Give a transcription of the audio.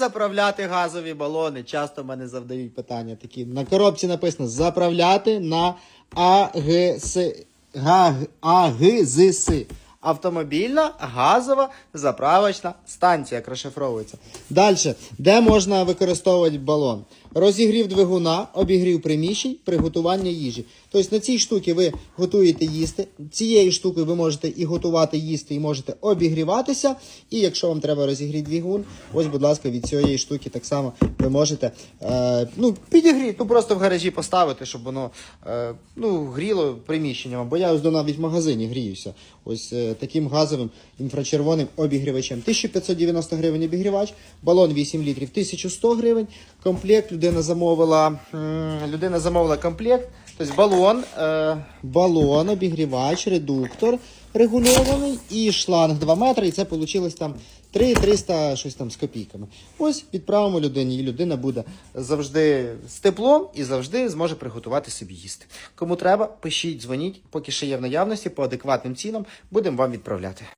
Заправляти газові балони. Часто мене завдають питання такі. На коробці написано заправляти на АГС. АГЗС. Автомобільна газова заправочна станція, як розшифровується. Далі, де можна використовувати балон? Розігрів двигуна, обігрів приміщень, приготування їжі. Тобто на цій штуці ви готуєте їсти. Цією штукою ви можете і готувати їсти, і можете обігріватися. І якщо вам треба розігріти двигун, ось, будь ласка, від цієї штуки так само ви можете е, ну, підігріти, ну просто в гаражі поставити, щоб воно е, ну, гріло приміщення. вам. Бо я ось до навіть в магазині гріюся. Ось е, таким газовим інфрачервоним обігрівачем. 1590 гривень обігрівач, балон 8 літрів, 1100 гривень. Комплект людина замовила, людина замовила комплект. Тобто балон, е, балон, обігрівач, редуктор регульований і шланг 2 метри. І це вийшло там 3-300 щось там з копійками. Ось відправимо людині, і людина буде завжди з теплом і завжди зможе приготувати собі їсти. Кому треба, пишіть, дзвоніть, поки ще є в наявності по адекватним цінам, будемо вам відправляти.